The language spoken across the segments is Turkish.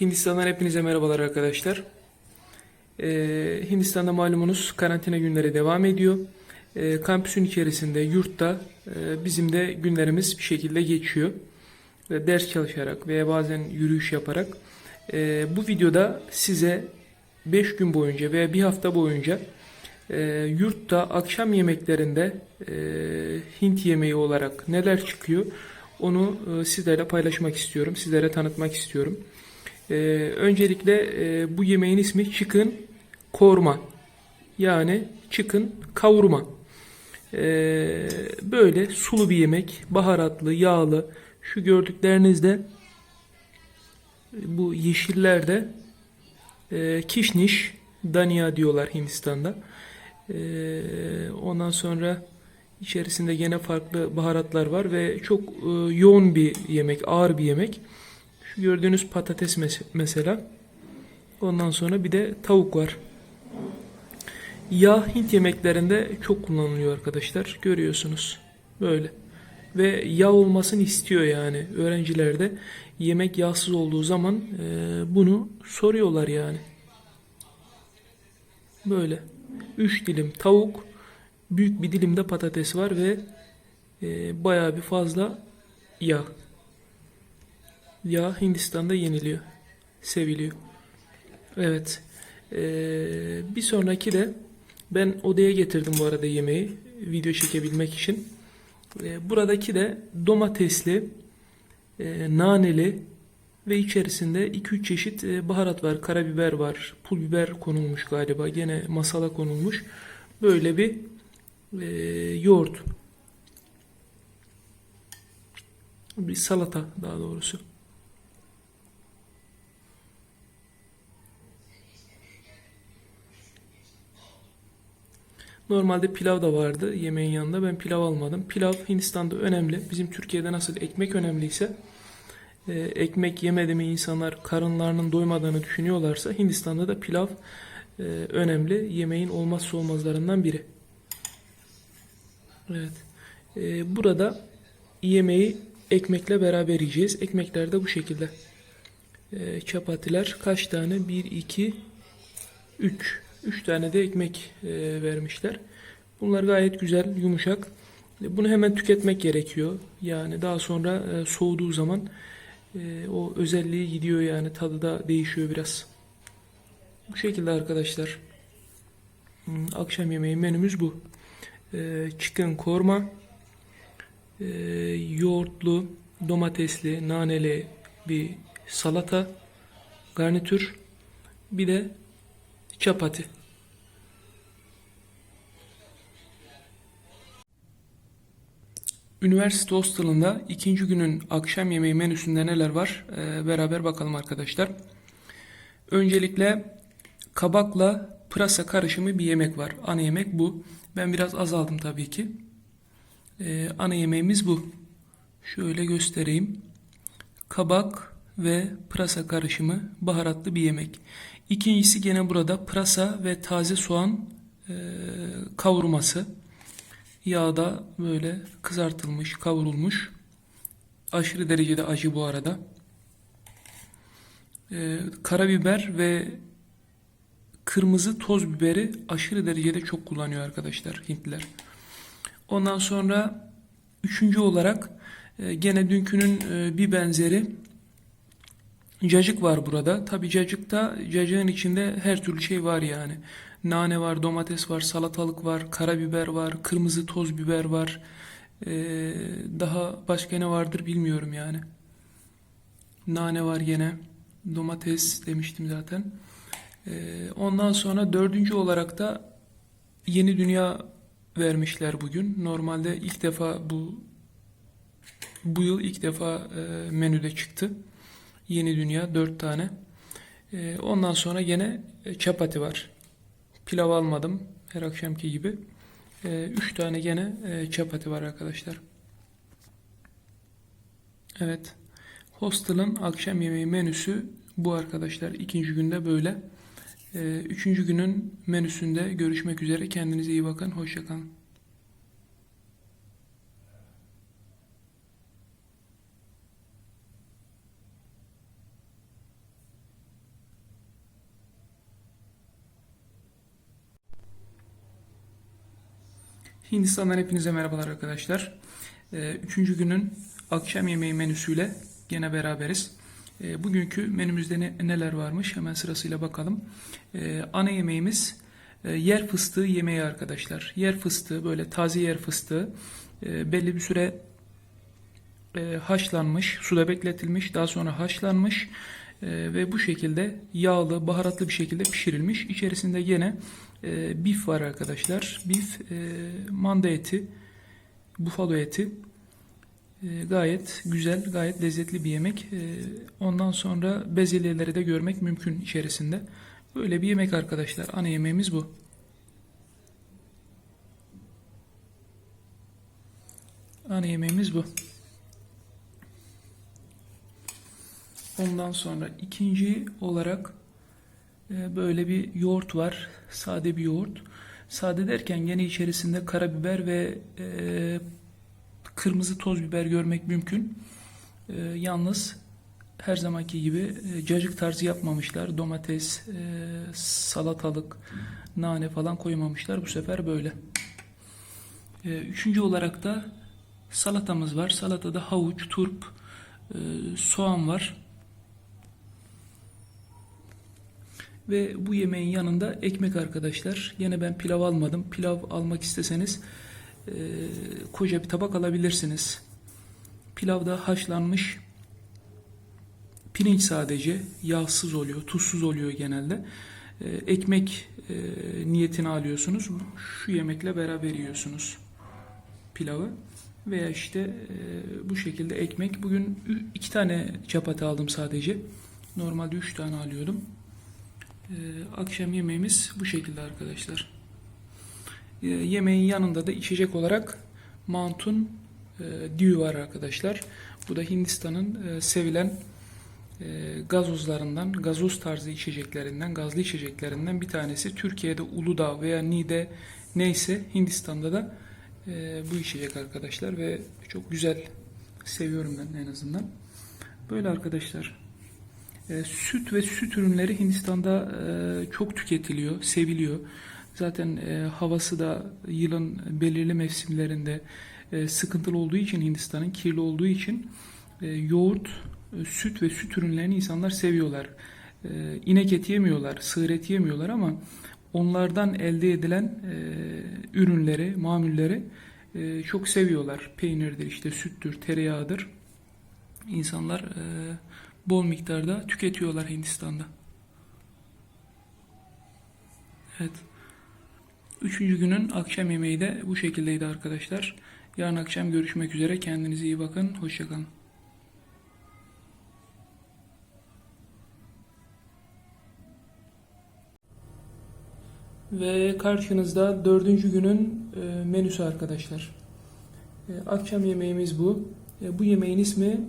Hindistan'dan hepinize merhabalar arkadaşlar. Ee, Hindistan'da malumunuz karantina günleri devam ediyor. Ee, kampüsün içerisinde, yurtta e, bizim de günlerimiz bir şekilde geçiyor. Ve ders çalışarak veya bazen yürüyüş yaparak. e, bu videoda size 5 gün boyunca veya bir hafta boyunca e, yurtta akşam yemeklerinde e, Hint yemeği olarak neler çıkıyor onu e, sizlerle paylaşmak istiyorum. Sizlere tanıtmak istiyorum. Ee, öncelikle e, bu yemeğin ismi chicken korma. Yani chicken kavurma. Ee, böyle sulu bir yemek. Baharatlı, yağlı. Şu gördüklerinizde bu yeşillerde e, kişniş, dania diyorlar Hindistan'da. Ee, ondan sonra içerisinde gene farklı baharatlar var ve çok e, yoğun bir yemek, ağır bir yemek. Gördüğünüz patates mes- mesela. Ondan sonra bir de tavuk var. Yağ Hint yemeklerinde çok kullanılıyor arkadaşlar. Görüyorsunuz. Böyle. Ve yağ olmasını istiyor yani. Öğrenciler de yemek yağsız olduğu zaman e, bunu soruyorlar yani. Böyle. 3 dilim tavuk, büyük bir dilim de patates var ve e, bayağı bir fazla yağ. Yağ Hindistan'da yeniliyor. Seviliyor. Evet. Ee, bir sonraki de ben odaya getirdim bu arada yemeği video çekebilmek için. Ee, buradaki de domatesli, e, naneli ve içerisinde 2-3 çeşit baharat var. Karabiber var, pul biber konulmuş galiba. Gene masala konulmuş. Böyle bir e, yoğurt. Bir salata daha doğrusu. Normalde pilav da vardı yemeğin yanında. Ben pilav almadım. Pilav Hindistan'da önemli. Bizim Türkiye'de nasıl ekmek önemliyse e, ekmek yemedi mi insanlar karınlarının doymadığını düşünüyorlarsa Hindistan'da da pilav e, önemli. Yemeğin olmazsa olmazlarından biri. Evet. E, burada yemeği ekmekle beraber yiyeceğiz. Ekmekler de bu şekilde. E, çapatiler kaç tane? 1, 2, 3. 3 tane de ekmek e, vermişler. Bunlar gayet güzel, yumuşak. Bunu hemen tüketmek gerekiyor. Yani daha sonra e, soğuduğu zaman e, o özelliği gidiyor yani tadı da değişiyor biraz. Bu şekilde arkadaşlar. Hmm, Akşam yemeği menümüz bu. E, chicken korma, e, yoğurtlu, domatesli, naneli bir salata, garnitür, bir de Çapati. Üniversite hostelında ikinci günün akşam yemeği menüsünde neler var Ee, beraber bakalım arkadaşlar. Öncelikle kabakla pırasa karışımı bir yemek var. Ana yemek bu. Ben biraz az aldım tabii ki. Ee, ana yemeğimiz bu. Şöyle göstereyim. Kabak ve pırasa karışımı baharatlı bir yemek. İkincisi gene burada pırasa ve taze soğan e, kavurması. Yağda böyle kızartılmış, kavrulmuş. Aşırı derecede acı bu arada. E, karabiber ve kırmızı toz biberi aşırı derecede çok kullanıyor arkadaşlar Hintliler. Ondan sonra üçüncü olarak e, gene dünkünün e, bir benzeri Cacık var burada. Tabi cacıkta cacığın içinde her türlü şey var yani. Nane var, domates var, salatalık var, karabiber var, kırmızı toz biber var. Ee, daha başka ne vardır bilmiyorum yani. Nane var gene. Domates demiştim zaten. Ee, ondan sonra dördüncü olarak da Yeni Dünya vermişler bugün. Normalde ilk defa bu bu yıl ilk defa e, menüde çıktı. Yeni Dünya 4 tane. Ee, ondan sonra gene e, çapati var. Pilav almadım her akşamki gibi. 3 tane gene e, çapati var arkadaşlar. Evet. Hostel'ın akşam yemeği menüsü bu arkadaşlar. İkinci günde böyle. Ee, Üçüncü günün menüsünde görüşmek üzere. Kendinize iyi bakın. Hoşçakalın. Hindistan'dan hepinize merhabalar arkadaşlar. Ee, Üçüncü günün akşam yemeği menüsüyle gene beraberiz. Ee, Bugünkü menümüzde ne- neler varmış hemen sırasıyla bakalım. Ee, Ana yemeğimiz e, yer fıstığı yemeği arkadaşlar. Yer fıstığı böyle taze yer fıstığı belli bir süre e, haşlanmış, suda bekletilmiş, daha sonra haşlanmış e, ve bu şekilde yağlı, baharatlı bir şekilde pişirilmiş. İçerisinde yine e, bif var arkadaşlar. Bif, e, manda eti, bufalo eti. E, gayet güzel, gayet lezzetli bir yemek. E, ondan sonra bezelyeleri de görmek mümkün içerisinde. Böyle bir yemek arkadaşlar. Ana yemeğimiz bu. Ana yemeğimiz bu. Ondan sonra ikinci olarak böyle bir yoğurt var. Sade bir yoğurt. Sade derken gene içerisinde karabiber ve e, kırmızı toz biber görmek mümkün. E, yalnız her zamanki gibi e, cacık tarzı yapmamışlar. Domates, e, salatalık, nane falan koymamışlar. Bu sefer böyle. E, üçüncü olarak da salatamız var. Salatada havuç, turp, soğan var. Ve bu yemeğin yanında ekmek arkadaşlar. Yine ben pilav almadım. Pilav almak isteseniz e, koca bir tabak alabilirsiniz. Pilavda haşlanmış pirinç sadece yağsız oluyor, tuzsuz oluyor genelde. E, ekmek e, niyetini alıyorsunuz. Şu yemekle beraber yiyorsunuz pilavı. Veya işte e, bu şekilde ekmek. Bugün iki tane çapati aldım sadece. Normalde üç tane alıyordum. Ee, akşam yemeğimiz bu şekilde arkadaşlar. Ee, yemeğin yanında da içecek olarak mantun e, var arkadaşlar. Bu da Hindistan'ın e, sevilen e, gazozlarından, gazoz tarzı içeceklerinden, gazlı içeceklerinden bir tanesi. Türkiye'de Uludağ veya Niğde neyse Hindistan'da da e, bu içecek arkadaşlar ve çok güzel seviyorum ben en azından. Böyle arkadaşlar. E, süt ve süt ürünleri Hindistan'da e, çok tüketiliyor, seviliyor. Zaten e, havası da yılın belirli mevsimlerinde sıkıntılı olduğu için Hindistan'ın kirli olduğu için yoğurt, süt ve süt ürünlerini insanlar seviyorlar. E, inek eti yemiyorlar, sığır eti yemiyorlar ama onlardan elde edilen ürünleri, mamulleri çok seviyorlar. Peynirdir, işte süttür, tereyağıdır. İnsanlar e, bol miktarda tüketiyorlar Hindistan'da. Evet. Üçüncü günün akşam yemeği de bu şekildeydi arkadaşlar. Yarın akşam görüşmek üzere. Kendinize iyi bakın. Hoşçakalın. Ve karşınızda dördüncü günün e, menüsü arkadaşlar. E, akşam yemeğimiz bu. E, bu yemeğin ismi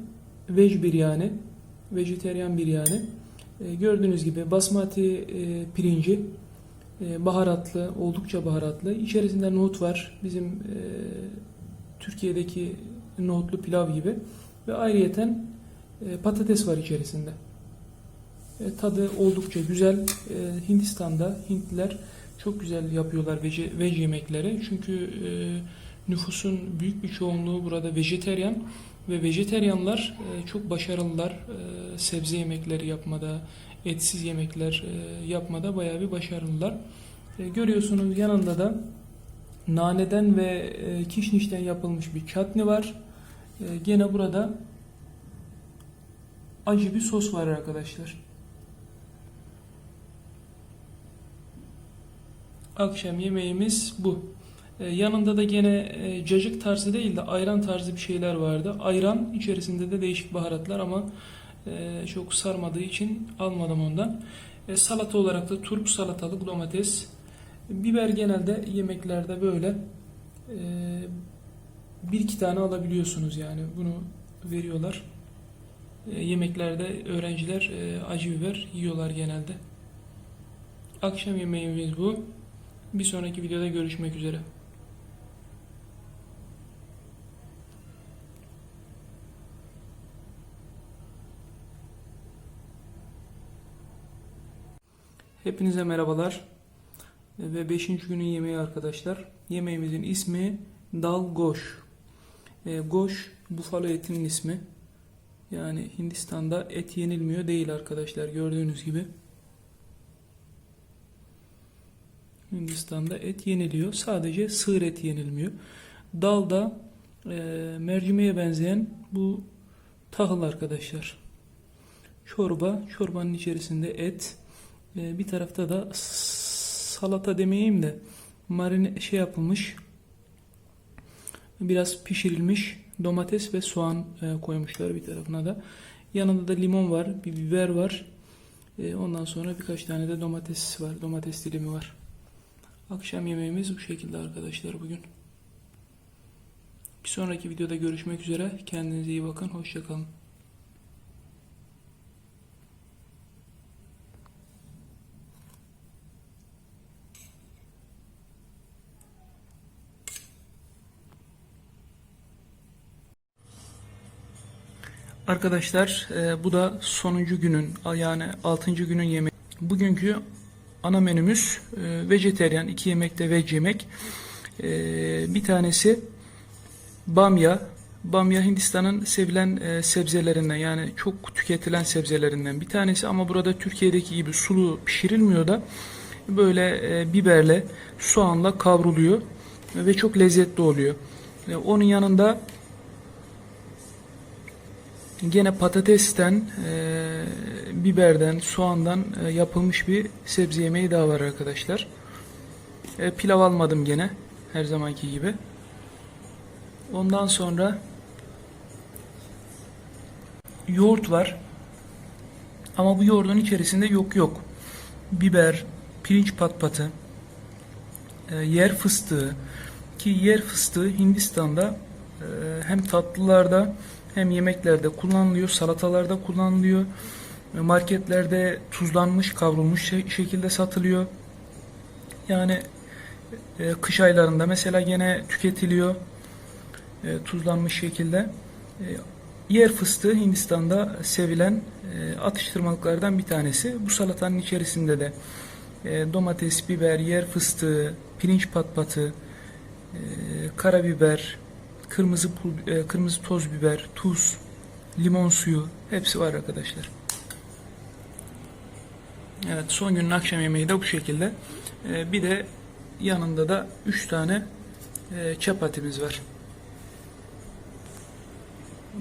veg biryani. Vejeteryan biryani. E, gördüğünüz gibi basmati e, pirinci e, baharatlı, oldukça baharatlı. İçerisinde nohut var. Bizim e, Türkiye'deki nohutlu pilav gibi. Ve ayrıyeten e, patates var içerisinde. E, tadı oldukça güzel. E, Hindistan'da Hintliler çok güzel yapıyorlar vege, veg yemekleri. Çünkü e, nüfusun büyük bir çoğunluğu burada vejeteryan ve vejeteryanlar e, çok başarılılar. E, sebze yemekleri yapmada, etsiz yemekler e, yapmada bayağı bir başarılılar. E, görüyorsunuz yanında da naneden ve e, kişnişten yapılmış bir çatni var. Gene burada acı bir sos var arkadaşlar. Akşam yemeğimiz bu. Yanında da gene cacık tarzı değil de ayran tarzı bir şeyler vardı. Ayran içerisinde de değişik baharatlar ama e, çok sarmadığı için almadım ondan. E, salata olarak da turp salatalık domates. Biber genelde yemeklerde böyle e, bir iki tane alabiliyorsunuz yani bunu veriyorlar. E, yemeklerde öğrenciler e, acı biber yiyorlar genelde. Akşam yemeğimiz bu. Bir sonraki videoda görüşmek üzere. Hepinize merhabalar. ve 5. günün yemeği arkadaşlar. Yemeğimizin ismi dal goş. E, goş bufalo etinin ismi. Yani Hindistan'da et yenilmiyor değil arkadaşlar gördüğünüz gibi. Hindistan'da et yeniliyor. Sadece sığır eti yenilmiyor. Dal da e, mercimeğe benzeyen bu tahıl arkadaşlar. Çorba, çorbanın içerisinde et. E, bir tarafta da salata demeyeyim de marine şey yapılmış. Biraz pişirilmiş domates ve soğan e, koymuşlar bir tarafına da. Yanında da limon var, bir biber var. E, ondan sonra birkaç tane de domates var, domates dilimi var. Akşam yemeğimiz bu şekilde arkadaşlar bugün. Bir sonraki videoda görüşmek üzere. Kendinize iyi bakın. Hoşçakalın. Arkadaşlar e, bu da sonuncu günün yani altıncı günün yemeği. Bugünkü ana menümüz e, vejeteryan iki yemek de veg yemek. E, bir tanesi bamya. Bamya Hindistan'ın sevilen e, sebzelerinden yani çok tüketilen sebzelerinden bir tanesi ama burada Türkiye'deki gibi sulu pişirilmiyor da böyle e, biberle soğanla kavruluyor ve çok lezzetli oluyor. E, onun yanında Gene patatesten, e, biberden, soğandan e, yapılmış bir sebze yemeği daha var arkadaşlar. E, pilav almadım gene her zamanki gibi. Ondan sonra yoğurt var. Ama bu yoğurdun içerisinde yok yok. Biber, pirinç patpatı, e, yer fıstığı ki yer fıstığı Hindistan'da e, hem tatlılarda hem yemeklerde kullanılıyor, salatalarda kullanılıyor. Marketlerde tuzlanmış, kavrulmuş şekilde satılıyor. Yani e, kış aylarında mesela gene tüketiliyor e, tuzlanmış şekilde. E, yer fıstığı Hindistan'da sevilen atıştırmalıklardan bir tanesi. Bu salatanın içerisinde de domates, biber, yer fıstığı, pirinç patpatı, karabiber, kırmızı pul, e, kırmızı toz biber, tuz, limon suyu hepsi var arkadaşlar. Evet son günün akşam yemeği de bu şekilde. E, bir de yanında da 3 tane e, çapatimiz var.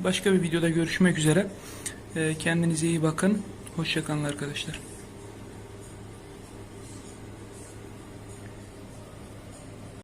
Başka bir videoda görüşmek üzere. E, kendinize iyi bakın. Hoşçakalın arkadaşlar.